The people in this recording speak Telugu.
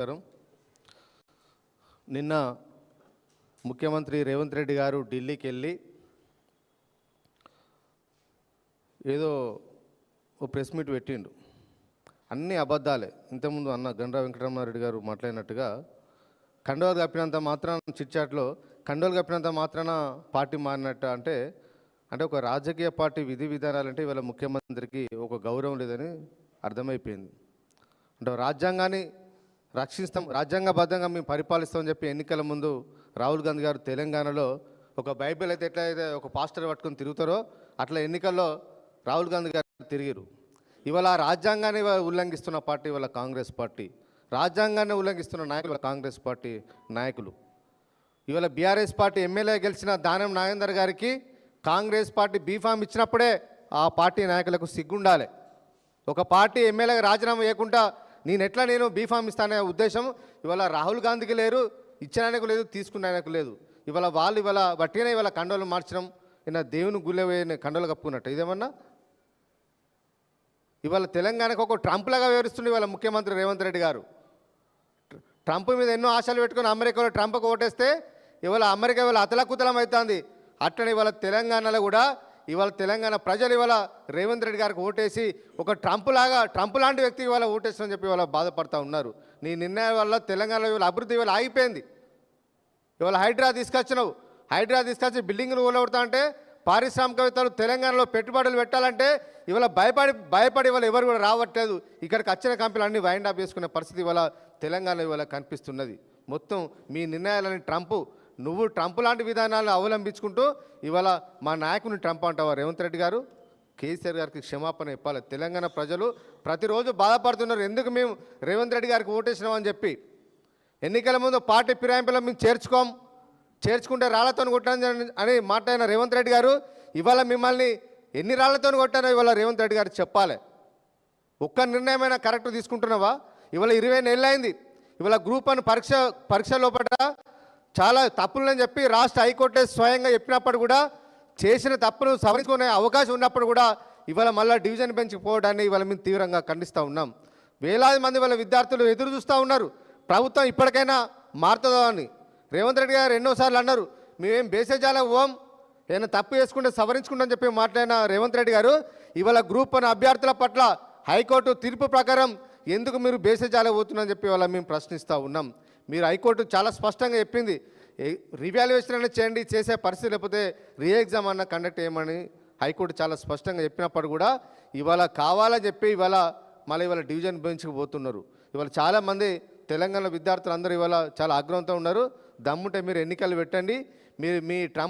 నమస్కారం. నిన్న ముఖ్యమంత్రి రేవంత్ రెడ్డి గారు ఢిల్లీకి వెళ్ళి ఏదో ఓ ప్రెస్ మీట్ పెట్టిండు. అన్ని అబద్ధాలే. ఇంతకుముందు అన్న గండ్రా వెంకటరమణారెడ్డి గారు మాట్లాడినట్టుగా కండోలు కప్పినంత మాత్రాన చిట్చాట్లో కండోలు కప్పినంత మాత్రాన పార్టీ మారినట్టు అంటే అంటే ఒక రాజకీయ పార్టీ విధి విధానాలంటే ఇవాళ ముఖ్యమంత్రికి ఒక గౌరవం లేదని అర్థమైపోయింది. అంటే రాజ్యాంగాన్ని రక్షిస్తాం. రాజ్యాంగబద్ధంగా మేము పరిపాలిస్తామని చెప్పి ఎన్నికల ముందు రాహుల్ గాంధీ గారు తెలంగాణలో ఒక బైబిల్ అయితే ఎట్లయితే ఒక పాస్టర్ పట్టుకొని తిరుగుతారో అట్లా ఎన్నికల్లో రాహుల్ గాంధీ గారు తిరిగిరు ఇవాళ ఆ రాజ్యాంగాన్ని ఉల్లంఘిస్తున్న పార్టీ ఇవాళ కాంగ్రెస్ పార్టీ. రాజ్యాంగాన్ని ఉల్లంఘిస్తున్న నాయకులు కాంగ్రెస్ పార్టీ నాయకులు. ఇవాళ బీఆర్ఎస్ పార్టీ ఎమ్మెల్యే గెలిచిన దానం నాగేందర్ గారికి కాంగ్రెస్ పార్టీ బీఫామ్ ఇచ్చినప్పుడే ఆ పార్టీ నాయకులకు సిగ్గుండాలి. ఒక పార్టీ ఎమ్మెల్యేగా రాజీనామా చేయకుండా నేను ఎట్లా నేను బీఫామ్ ఇస్తానే ఉద్దేశం? ఇవాళ రాహుల్ గాంధీకి లేరు ఇచ్చిన ఆయనకు లేదు తీసుకున్నాయనకు లేదు. ఇవాళ వాళ్ళు ఇవాళ బట్టినే ఇవాళ కండోలు మార్చడం ఇలా దేవుని గుళ్ళ కండోలు కప్పుకున్నట్టు. ఇదేమన్నా? ఇవాళ తెలంగాణకు ఒక ట్రంప్లాగా వివరిస్తుండే ఇవాళ ముఖ్యమంత్రి రేవంత్ రెడ్డి గారు. ట్రంప్ మీద ఎన్నో ఆశలు పెట్టుకుని అమెరికాలో ట్రంప్కి ఓటేస్తే ఇవాళ అమెరికా ఇవాళ అతలకుతలం అవుతుంది అట్లనే ఇవాళ తెలంగాణలో కూడా ఇవాళ తెలంగాణ ప్రజలు ఇవాళ రేవంత్ రెడ్డి గారికి ఓటేసి ఒక ట్రంప్ లాగా ట్రంప్ లాంటి వ్యక్తికి ఇవాళ ఓటేస్తుందని చెప్పి ఇవాళ బాధపడతా ఉన్నారు. నీ నిర్ణయం వల్ల తెలంగాణలో ఇవాళ అభివృద్ధి ఇవాళ ఆగిపోయింది. ఇవాళ హైడ్రా తీసుకొచ్చినావు. హైడ్రా తీసుకొచ్చి బిల్డింగ్లు కూలగొడతా అంటే పారిశ్రామికవేత్తలు తెలంగాణలో పెట్టుబడులు పెట్టాలంటే ఇవాళ భయపడి భయపడి ఇవాళ ఎవరు కూడా రావట్లేదు. ఇక్కడికి వచ్చిన కంపెనీలు అన్ని వైండ్ అప్ చేసుకునే పరిస్థితి ఇవాళ తెలంగాణలో ఇవాళ కనిపిస్తున్నది. మొత్తం మీ నిర్ణయాలని ట్రంప్ నువ్వు ట్రంప్ లాంటి విధానాలను అవలంబించుకుంటూ ఇవాళ మా నాయకుని ట్రంప్ అంటావా? రేవంత్ రెడ్డి గారు? కేసీఆర్ గారికి క్షమాపణ చెప్పాలి. తెలంగాణ ప్రజలు ప్రతిరోజు బాధపడుతున్నారు. ఎందుకు మేము రేవంత్ రెడ్డి గారికి ఓటేసినామని చెప్పి? ఎన్నికల ముందు పార్టీ ఫిరాయింపులో మేము చేర్చుకోం చేర్చుకుంటే రాళ్ళతో కొట్టాను అని మాట్లాడిన రేవంత్ రెడ్డి గారు ఇవాళ మిమ్మల్ని ఎన్ని రాళ్ళతో కొట్టారో ఇవాళ రేవంత్ రెడ్డి గారు చెప్పాలి. ఒక్క నిర్ణయమైనా కరెక్ట్ తీసుకుంటున్నావా? ఇవాళ ఇరవై నెలలు అయింది ఇవాళ గ్రూప్ అని పరీక్ష పరీక్ష లోపల చాలా తప్పులని చెప్పి రాష్ట్ర హైకోర్టే స్వయంగా చెప్పినప్పుడు కూడా చేసిన తప్పులు సవరించుకునే అవకాశం ఉన్నప్పుడు కూడా ఇవాళ మళ్ళీ డివిజన్ బెంచ్కి పోవడాన్ని ఇవాళ మేము తీవ్రంగా ఖండిస్తూ ఉన్నాం. వేలాది మంది వాళ్ళ విద్యార్థులు ఎదురు చూస్తూ ఉన్నారు. ప్రభుత్వం ఇప్పటికైనా మారుతుందో అని రేవంత్ రెడ్డి గారు ఎన్నోసార్లు అన్నారు. మేమేం బేసేజాల ఓం. ఏదైనా తప్పు చేసుకుంటే సవరించుకుంటామని చెప్పి మాట్లాడిన రేవంత్ రెడ్డి గారు ఇవాళ గ్రూప్ వన్ అభ్యర్థుల పట్ల హైకోర్టు తీర్పు ప్రకారం ఎందుకు మీరు బేసేజాల పోతున్నారని చెప్పి ఇవాళ మేము ప్రశ్నిస్తూ ఉన్నాం. మీరు హైకోర్టు చాలా స్పష్టంగా చెప్పింది. రివాల్యుయేషన్ అనేది చేయండి చేసే పరిస్థితి లేకపోతే రీ ఎగ్జామ్ అన్న కండక్ట్ చేయమని హైకోర్టు చాలా స్పష్టంగా చెప్పినప్పుడు కూడా ఇవాళ కావాలని చెప్పి ఇవాళ మళ్ళీ ఇవాళ డివిజన్ బెంచ్కి పోతున్నారు. ఇవాళ చాలామంది తెలంగాణ విద్యార్థులు అందరూ ఇవాళ చాలా ఆగ్రహంతో ఉన్నారు. దమ్ముంటే మీరు ఎన్నికలు పెట్టండి. మీరు మీ ట్రంప్